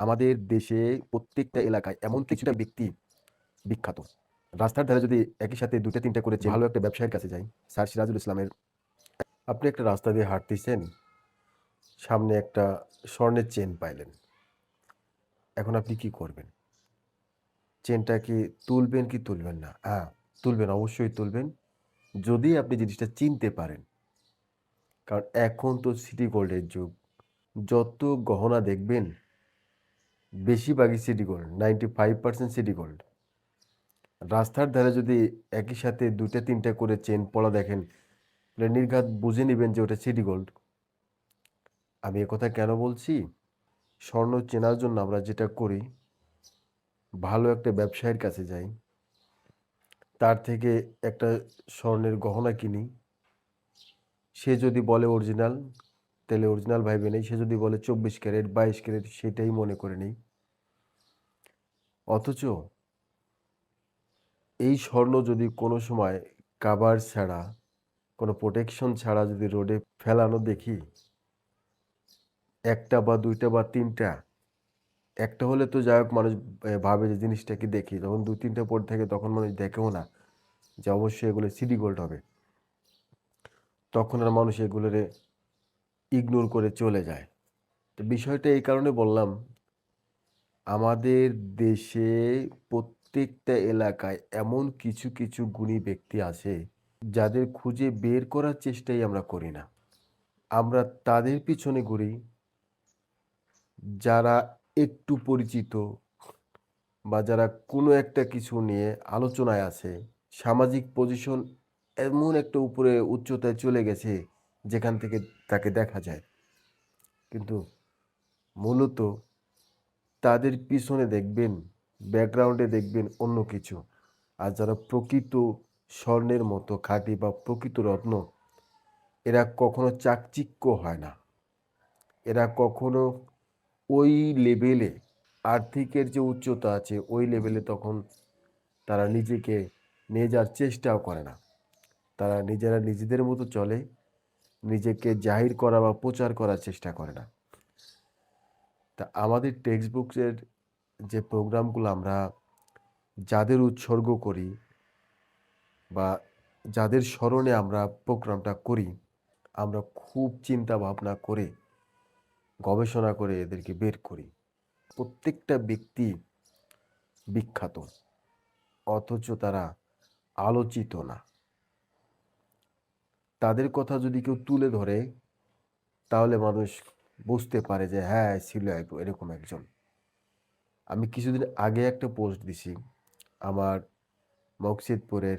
আমাদের দেশে প্রত্যেকটা এলাকায় এমন কিছুটা ব্যক্তি বিখ্যাত। রাস্তার ধারে যদি একই সাথে ২ টা ৩ টা করে ভালো একটা ব্যবসায়ীর কাছে যাই, স্যার সিরাজুল ইসলামের আপনি একটা রাস্তা দিয়ে হাঁটতেছেন, সামনে একটা স্বর্ণের চেন পাইলেন। এখন আপনি কি করবেন? চেনটা কি তুলবেন কি তুলবেন না? হ্যাঁ, তুলবেন, অবশ্যই তুলবেন। যদি আপনি জিনিসটা চিনতে পারেন। কারণ এখন তো সিটি গোল্ডের যুগ। যত গহনা দেখবেন, বেশিরভাগই সিটি গোল্ড, 95% সিটি গোল্ড। রাস্তার ধারে যদি একই সাথে ২ টা ৩ টা করে চেন পড়া দেখেন, নির্ঘাত বুঝে নিবেন যে ওটা সিটি গোল্ড। আমি একথা কেন বলছি? স্বর্ণ চেনার জন্য আমরা যেটা করি, ভালো একটা ব্যবসায়ীর কাছে যাই। তার থেকে একটা স্বর্ণের গহনা কিনি। সে যদি বলে অরিজিনাল, তাহলে অরিজিনাল ভাইবে নেই। সে যদি বলে ২৪ ক্যারেট, ২২ ক্যারেট সেটাই মনে করে নেই। অথচ এই স্বর্ণ যদি কোনো সময় কাবার ছাড়া, কোনো প্রোটেকশন ছাড়া যদি রোডে ফেলানো দেখি, একটা বা দুইটা বা তিনটা একটা হলে তো যাই হোক মানুষ ভাবে যে জিনিসটা কি দেখি। যখন ২-৩ টা পড়ে থাকে তখন মানুষ দেখেও না যে অবশ্যই এগুলো সিটি গোল্ড হবে। তখন আর মানুষ এগুলোরে ইগনোর করে চলে যায়। তো বিষয়টা এই কারণে বললাম, আমাদের দেশে প্রত্যেকটা এলাকায় এমন কিছু, কিছু গুণী ব্যক্তি আছে, যাদের খুঁজে বের করার চেষ্টাই আমরা করি না। আমরা তাদের পিছনে ঘুরি যারা একটু পরিচিত বা যারা কোনো একটা কিছু নিয়ে আলোচনায় আছে, সামাজিক পজিশন এমন একটা উপরে উচ্চতায় চলে গেছে, যেখান থেকে তাকে দেখা যায়। কিন্তু মূলত তাদের পিছনে দেখবেন, ব্যাকগ্রাউন্ডে দেখবেন অন্য কিছু। আর যারা প্রকৃত স্বর্ণের মতো খাঁটি বা প্রকৃত রত্ন, এরা কখনো চাকচিক্য হয় না। এরা কখনো ওই লেভেলে আর্থিকের যে উচ্চতা আছে, ওই লেভেলে তখন তারা নিজেকে নিয়ে যাওয়ার চেষ্টাও করে না। তারা নিজেরা নিজেদের মতো চলে, নিজেকে জাহির করা বা প্রচার করার চেষ্টা করে না। তা আমাদের টেক্সট বুকের যে প্রোগ্রামগুলো আমরা যাদের উৎসর্গ করি বা যাদের স্মরণে আমরা প্রোগ্রামটা করি, আমরা খুব চিন্তা ভাবনা করে, গবেষণা করে এদেরকে বের করি। প্রত্যেকটা ব্যক্তি বিখ্যাত। অথচ তারা আলোচিত না। তাদের কথা যদি কেউ তুলে ধরে, তাহলে মানুষ বুঝতে পারে যে হ্যাঁ, ছিল এরকম একজন। আমি কিছুদিন আগে একটা পোস্ট দিছি। আমার মকসিদপুরের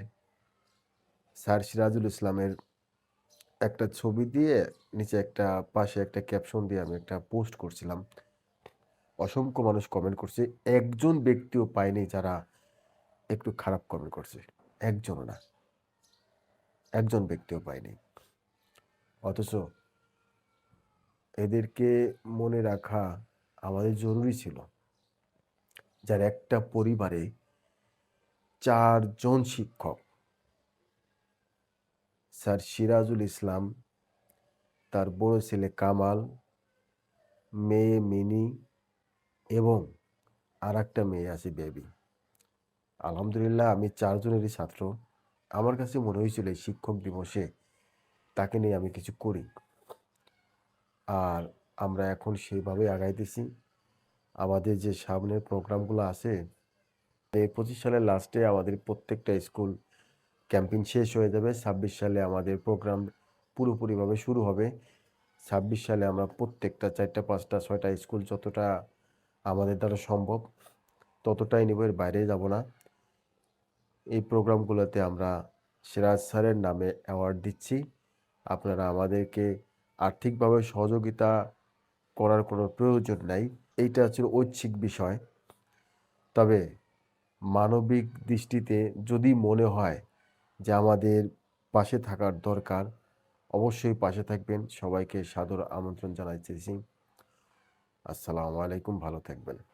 স্যার সিরাজুল ইসলামের একটা ছবি দিয়ে নিচে একটা পাশে একটা ক্যাপশন দিয়ে আমি একটা পোস্ট করছিলাম। অসংখ্য মানুষ কমেন্ট করছে। একজন ব্যক্তিও পায়নি যারা একটু খারাপ কমেন্ট করছে। একজনও না। একজন ব্যক্তিও পাইনি। অথচ এদেরকে মনে রাখা আমাদের জরুরি ছিল। যার একটা পরিবারে চারজন শিক্ষক। স্যার সিরাজুল ইসলাম, তার বড় ছেলে কামাল, মেয়ে মিনি এবং আরেকটা মেয়ে আছে বেবি। আলহামদুলিল্লাহ আমি চারজনেরই ছাত্র। আমার কাছে মনে হয়েছিল এই শিক্ষক দিবসে তাকে নিয়ে আমি কিছু করি। আর আমরা এখন সেইভাবে আগাইতেছি। আমাদের যে সামনের প্রোগ্রামগুলো আছে, এই ২৫ সালের লাস্টে আমাদের প্রত্যেকটা স্কুল ক্যাম্পেইন শেষ হয়ে যাবে। ২৬ সালে আমাদের প্রোগ্রাম পুরোপুরিভাবে শুরু হবে। ২৬ সালে আমরা প্রত্যেকটা ৪ পাঁচটা ৫ টা, ৬ টা স্কুল যতটা আমাদের দ্বারা সম্ভব, ততটাই নিব। এর বাইরে যাব না। এই প্রোগ্রামগুলোতে আমরা সিরাজ স্যারের নামে অ্যাওয়ার্ড দিচ্ছি। আপনারা আমাদেরকে আর্থিকভাবে সহযোগিতা করার কোনো প্রয়োজন নাই। এইটা হচ্ছে ঐচ্ছিক বিষয়। তবে মানবিক দৃষ্টিতে যদি মনে হয় যে আমাদের পাশে থাকার দরকার, অবশ্যই পাশে থাকবেন। সবাইকে সাদর আমন্ত্রণ জানাই জানাইতেছি। আসসালামু আলাইকুম। ভালো থাকবেন।